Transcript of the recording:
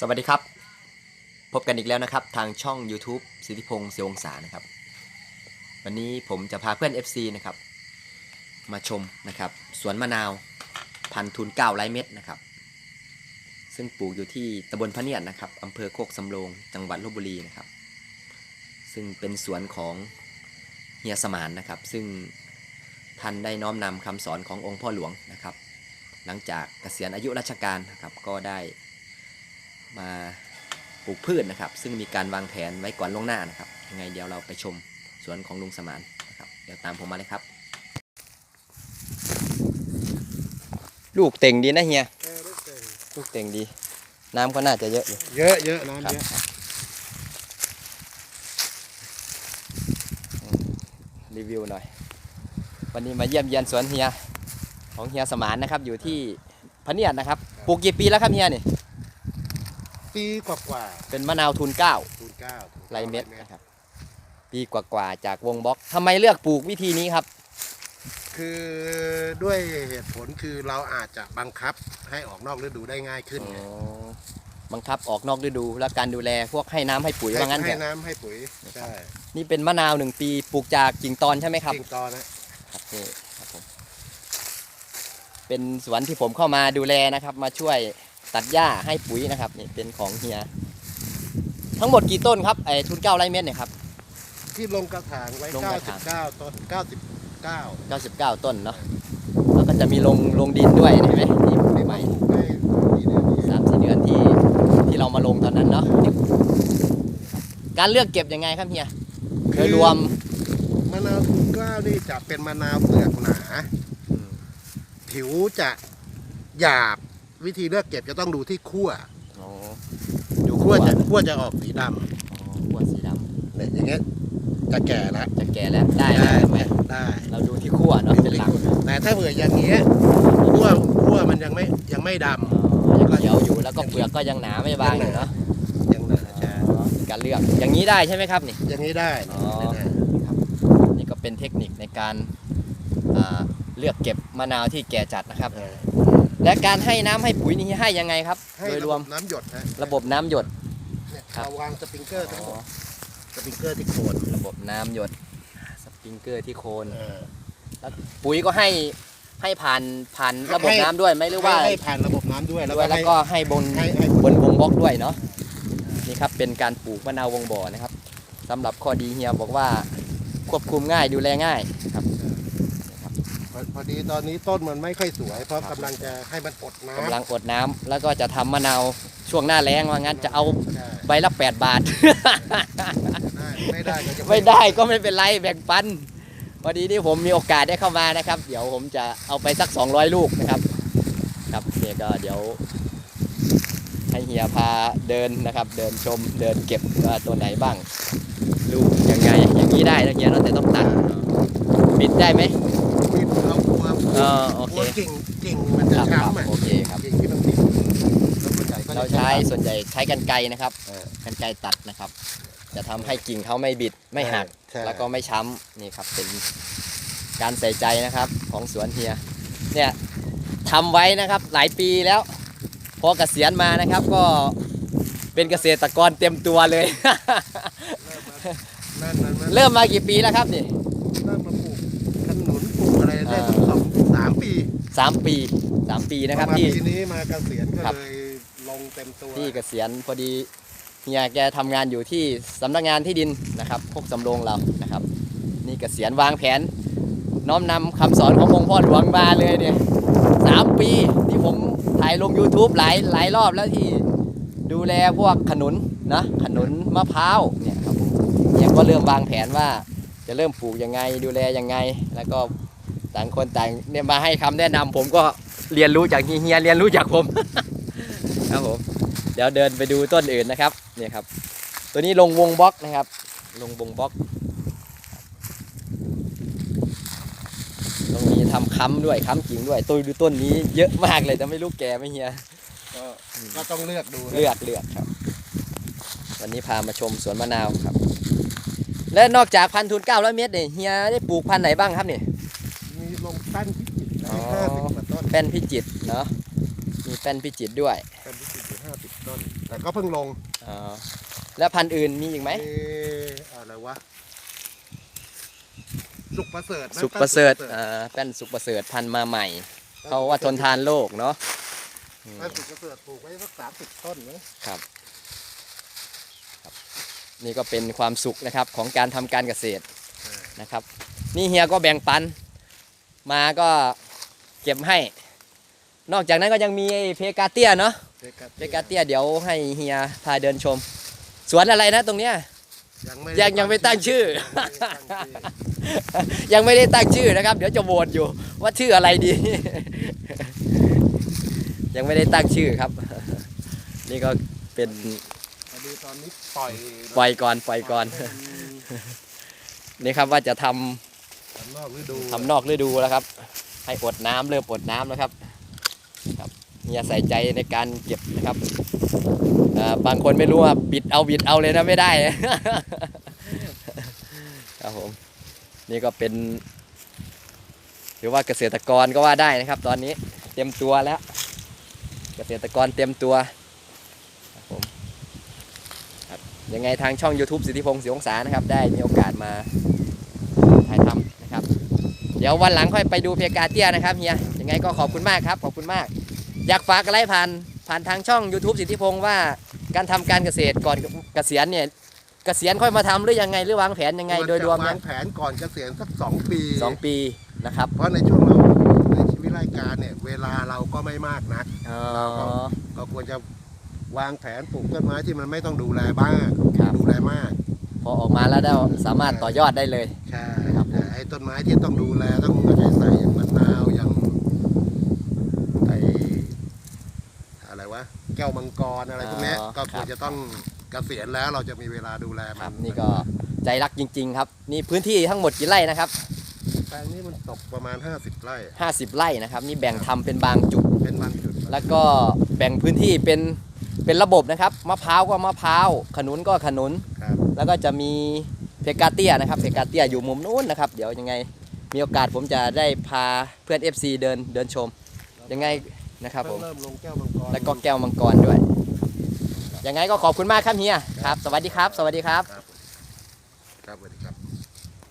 สวัสดีครับ พบกันอีกแล้วนะครับ ทางช่อง YouTube สิทธิพงศ์เสียวงศานะครับ วันนี้ผมจะพาเพื่อน FC นะครับ มาชมนะครับ สวนมะนาวพันธุ์ทุนเก้าไร่เม็ดนะครับ ซึ่งปลูกอยู่ที่ตำบลพะเนียดนะครับอำเภอโคกสำโรง จังหวัดลบบุรีนะครับ ซึ่งเป็นสวนของเฮียสมานนะครับ ซึ่งท่านได้น้อมนำคำสอนขององค์พ่อหลวงนะครับ หลังจากเกษียณอายุราชการนะครับก็ได้ มาปลูกพืชนะครับ ซึ่งมีการวางแผนไว้ก่อนล่วงหน้านะครับ ยังไงเดี๋ยวเราไปชมสวนของลุงสมานนะครับ เดี๋ยวตามผมมาเลยครับ ลูกเต่งดีนะเฮียเออลูกเก่งลูกเต่งดี น้ำก็น่าจะเยอะอยู่ เยอะเยอะครัน้ำบเยอะรีวิวหน่อย วันนี้มาเยี่ยมเยียนสวนเฮีย ของเฮียสมานนะครับ อยู่ที่พะเนียดนะครับ ปลูกกี่ปีแล้วครับเฮียนี่ ปีกว่าเป็นมะนาวทุนเก้าๆคูณเก้าไรเม็ดนะครับ ปีกว่าๆจากวงบล็อกทำไมเลือกปลูกวิธีนี้ครับ คือด้วยเหตุผลคือเราอาจจะบังคับให้ออกนอกฤดูได้ง่ายขึ้นไงบังคับออกนอกฤดูและการดูแลพวกให้น้ำให้ปุ๋ยให้ว่างั้นเถให้อะน้ำให้ปุ๋ย ใช่นี่เป็นมะนาวหนึ่งปีปลูกจากกิ่งตอนใช่ไหมครับ จริงตอนนะ ครับนี่ครับผมเป็นสวนที่ผมเข้ามาดูแลนะครับ มาช่วย ตัดหญ้าให้ปุ๋ยนะครับนี่เป็นของเฮีย ทั้งหมดกี่ต้นครับไอ้ทุนเก้าไร่เม็ดเนี่ยครับ ที่ลงกระถางไว้ ลงกระถาง 99 ต้น 99 99 ต้นเนาะแล้วก็จะมีลงลงดินด้วยเห็นไหมที่ปลูกนี่ใหมาม่ปลูกได้กี่เดือนนี้สามสี่เดือนที่ที่เรามาลงตอนนั้นเนาะการเลือกเก็บยังไงครับเฮียโดยรวมมะนาวคูณเก้านี่จะเป็นมะนาวเปลือกหนา ผิวจะหยาบ วิธีเลือกเก็บจะต้องดูที่ขั้วอ๋อดูขั้ขั้ววจะขั้วจะออกสีดอ๋อขั้วสีดำเนี่ยอย่างเงี้ยจะแก่แล้วำจะแก่แล้วได้แล้วไหมได้เราดูที่ขั้วเนาะเป็นหลักแต่ถ้าเผื่ออย่างเงี้ยขั้วขั้วมันยังไม่ยังไม่ดอ๋อยังเขียวอยู่แล้วก็เปลือกก็ยังหนาไม่บางอยู่เนาะำยังหนาใช่อ๋อการเลือกอย่างนี้ได้ใช่ไหมครับนี่ อย่างนี้ได้อ๋อ ได้ นี่ก็เป็นเทคนิคในการอ่าเลือกเก็บมะนาวที่แก่จัดนะครับ เออ และการให้น้ำให้ปุ๋ยนี่ให้ยังไงครับ ให้โดยรระวบมบน้ำหยดนะระบบน้ำหยด เนี่ยครับ เราวางสปริงเกอร์ทั้งหมอ๋อดสปริงเกอร์ที่โคนระบบน้ำหยดสปริงเกอร์ที่โคน เออ ปุ๋ยก็ให้ให้ผ่านผ่านให้ระบบน้ำด้วยไหมหรือว่าให้ให้ผ่านระบบน้ำด้วยแล้วด้วยก็แล้วให้ ก็ให้บนให้ให้ บนวงบล็อกด้วยเนาะนี่ครับเป็นการปลูกมะนาววงบ่อนะครับสำหรับข้อดีเฮียบอกว่าควบคุมง่ายดูแลง่ายครับ พอพอดีตอนนี้ต้นมันไม่ค่อยสวย เพราะครับกำลังจะให้มันอดน้กำลังอดน้ำแล้วก็จะทำมะนาวช่วงหน้าแล้งว่างั้นจะเอาำใช่ใบละ 8 บาท ได้ไม่ได้ก็จะไม่ได้ก็ไม่เป็นไรแบ่งปันพอดีที่ผมมีโอกาสได้เข้ามานะครับ เดี๋ยวผมจะเอาไปสัก 200 ลูกนะครับ ครับเนี่ยก็เดี๋ยว ให้เฮียพาเดินนะครับ เดินชมเดินเก็บว่าตัวไหนบ้าง ลูกยังไงอย่างนี้ได้นะเฮียเราแต่ต้องตัดบิดได้ไหมมีเรากลัวเออโอเคกลัวกิ่งกิ่งมันคจะรับครับช้ำอะโอเคครับ กิ่งที่มันติดแล้วส่วนใหญ่ก็จะเราใช้ส่วนใหญ่ใช้กันไกรนะครับเออกันไกรตัดนะครับ จะทำให้กิ่งเขาไม่บิดไม่หัก ใช่แล้วก็ไม่ช้ำนี่ครับเป็นการใส่ใจนะครับของสวนเฮียเนี่ยทำไว้นะครับหลายปีแล้ว พอเกษียณมานะครับก็เป็นเกษตรกรเต็มตัวเลย นั่นนั่นนั่นเริ่มมากี่ปีแล้วครับนี่ เริ่มมาปลูกขนุนปลูกอะไรได้อ่า สองสามปีสามปีสามปีนะครับพอมาที่ปีนี้มาเกษียณก็ครับเลยลงเต็มตัวที่เกษียณพอดีเฮียแกทำงานอยู่ที่สำนักงานที่ดินนะครับพวกสำโรงเรานะครับ นี่เกษียณวางแผน น้อมนำคำสอนขององค์พ่อหลวงมาเลยเนี่ยสามปีที่ผมถ่ายลง YouTube หลายหลายรอบแล้วที่ดูแลพวกขนุนนะขนุนมะพร้าวเนี่ยครับผมเนี่ยก็เริ่มวางแผนว่าจะเริ่มปลูกยังไงดูแลยังไง แล้วก็ ต่างคนต่างเนี่ยมาให้คำแนะนำผมก็เรียนรู้จากเฮียเรียนรู้จากผม ครับผมเดี๋ยวเดินไปดูต้นอื่นนะครับเนี่ยครับ ตัวนี้ลงวงบล็อกนะครับ ลงวงบล็อกตรงนี้ทำค้ำด้วยค้ำกิ่งด้วยตัวดูต้นนี้เยอะมากเลยแต่ไม่รู้แก่ไหมเฮียก็ก็ต้องเลือกดูนะเลือกเลือกครับ วันนี้พามาชมสวนมะนาวครับ และนอกจากพันธุ์ทุนเก้าร้อยเมตรเนี่ยเฮียได้ปลูกพันธุ์ไหนบ้างครับเนี่ย มีลงแป้นพิจิตร อ๋อ ห้าสิบกว่าต้นแป้นพิจิตรเนาะมีแป้นพิจิตรด้วยแป้นพิจิตรอยู่ห้าสิบต้น แต่ก็เพิ่งลงอ๋อแล้วพันธุ์อื่นมีอีกไหมเอ๊ะอะไรวะสุกประเสริฐนะสุกประเสริฐแป้นอ่าแป้นสุกประเสริฐพันธุ์มาใหม่เขาว่าทนทานโลกเนาะอืมแป้นสุกประเสริฐปลูกไว้สักสามสิบต้นนะครับ นี่ก็เป็นความสุขนะครับของการทำการเกษตรนะครับ นี่เฮียก็แบ่งปัน มาก็ เก็บให้ นอกจากนั้นก็ยังมีไอ้เพกาเตียเนาะเพกาเตียเดี๋ยวให้เฮียพาเดินชม สวนอะไรนะตรงเนี้ยยังไม่ยังยังไม่ตั้งชื่อยังไม่ได้ตั้งชื่อ ยังไม่ได้ตั้งชื่อนะครับ เดี๋ยวจะโหวตอยู่ ว่าชื่ออะไรดี ยังไม่ได้ตั้งชื่อครับ นี่ก็เป็นพอดีตอนนี้ปล่อยปล่อยก่อนปล่อยก่อนเป็นนี่ครับว่าจะทำทำนอกฤดูทำนอกฤดูแล้วครับ ให้อดน้ำเริ่มอดน้ำแล้วครับครับเนี่ยใส่ใจในการเก็บนะครับบางคนไม่รู้ว่าบิดเอาบิดเอาเลยนะไม่ได้ครับผมนี่ก็เป็น หรือว่าเกษตรกรก็ว่าได้นะครับ ตอนนี้เตรียมตัวแล้ว เกษตรกรเตรียมตัวครับผมยังไงทางช่อง YouTube สิทธิพงศ์ศรีวงศานะครับ ได้มีโอกาสมาถ่ายทำนะครับ เดี๋ยววันหลังค่อยไปดูเพกาเตียนะครับเฮียยังไงก็ขอบคุณมากครับ ขอบคุณมาก อยากฝากอะไรผ่านผ่านทางช่อง YouTube สิทธิพงศ์ว่าการทำการเกษตรก่อนเกษียณเนี่ยเกษียณค่อยมาทำหรือยังไงหรือวางแผนยังไงโดยรวมจะวานะงแผนก่อนเกษียณสักสองปีสองปีนะครับ เพราะในช่วงเราในชีวิตรายการเนี่ยเวลาเราก็ไม่มากนักอ๋อเราควรจะวางแผนปลูกต้นไม้ที่มันไม่ต้องดูแลบ้างครับดูแลมาก พอออกมาแล้วได้สามารถต่อยอดได้เลย ใช่ครับผมแต่ไอ้ต้นไม้ที่ต้องดูแลต้องเอาใจใส่อย่างมะนาวอย่างไอ้อะไรวะแก้วมังกรอะไรพวกเนี้ยก็ควรจะต้องเกษียณแล้วเราจะมีเวลาดูแลคมัรับนนี่ก็ใจรักจริง ๆ ครับ นี่พื้นที่ทั้งหมดกี่ไร่นะครับแปลงนี้มันตกประมาณ 50 ไร่50 ไร่นะครับ นี่แบ่งทำเป็นบางจุด เป็นบางจุดแล้วก็แบ่งพื้นที่เป็น เป็นระบบนะครับมะพร้าวก็มะพร้าวขนุนก็ขนุน ครับแล้วก็จะมีเพกาเตียนะครับเพกาเตียอยู่มุมนู้นนะครับ เดี๋ยวยังไงมีโอกาสผมจะได้พาเพื่อน FC เดินเดินชม ยังไงนะครับผมเริ่มลงแก้วมังกรแล้วก็แก้วมังกรด้วย ยังไงก็ขอบคุณมากครับเฮียครับ สวัสดีครับ สวัสดีครับ ครับครับสวัสดีครับ